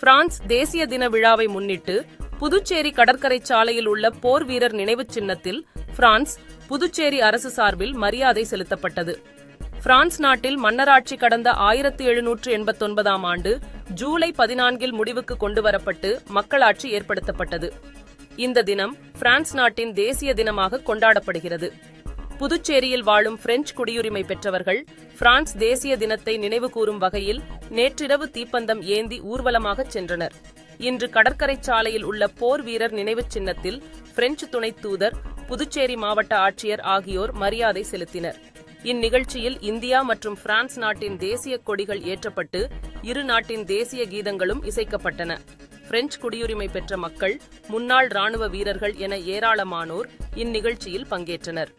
France தேசிய தின விழாவை முன்னிட்டு புதுச்சேரி கடற்கரை சாலையில் உள்ள போர் வீரர் நினைவுச் சின்னத்தில் பிரான்ஸ் புதுச்சேரி அரசு சார்பில் மரியாதை செலுத்தப்பட்டது. பிரான்ஸ் நாட்டில் மன்னராட்சி கடந்த ஆயிரத்தி எழுநூற்று எண்பத்தொன்பதாம் ஆண்டு ஜூலை பதினான்கில் முடிவுக்கு கொண்டுவரப்பட்டு மக்களாட்சி ஏற்படுத்தப்பட்டது. இந்த தினம் பிரான்ஸ் நாட்டின் தேசிய தினமாக கொண்டாடப்படுகிறது. புதுச்சேரியில் வாழும் பிரெஞ்சு குடியுரிமை பெற்றவர்கள் பிரான்ஸ் தேசிய தினத்தை நினைவுகூரும் வகையில் நேற்றிரவு தீப்பந்தம் ஏந்தி ஊர்வலமாகச் சென்றனர். இன்று கடற்கரை சாலையில் உள்ள போர் வீரர் நினைவுச் சின்னத்தில் பிரெஞ்சு துணை தூதர் புதுச்சேரி மாவட்ட ஆட்சியர் ஆகியோர் மரியாதை செலுத்தினர். இந்நிகழ்ச்சியில் இந்தியா மற்றும் பிரான்ஸ் நாட்டின் தேசிய கொடிகள் ஏற்றப்பட்டு இரு நாட்டின் தேசிய கீதங்களும் இசைக்கப்பட்டன. பிரெஞ்சு குடியுரிமை பெற்ற மக்கள் முன்னாள் ராணுவ வீரர்கள் என ஏராளமானோர் இந்நிகழ்ச்சியில் பங்கேற்றனர்.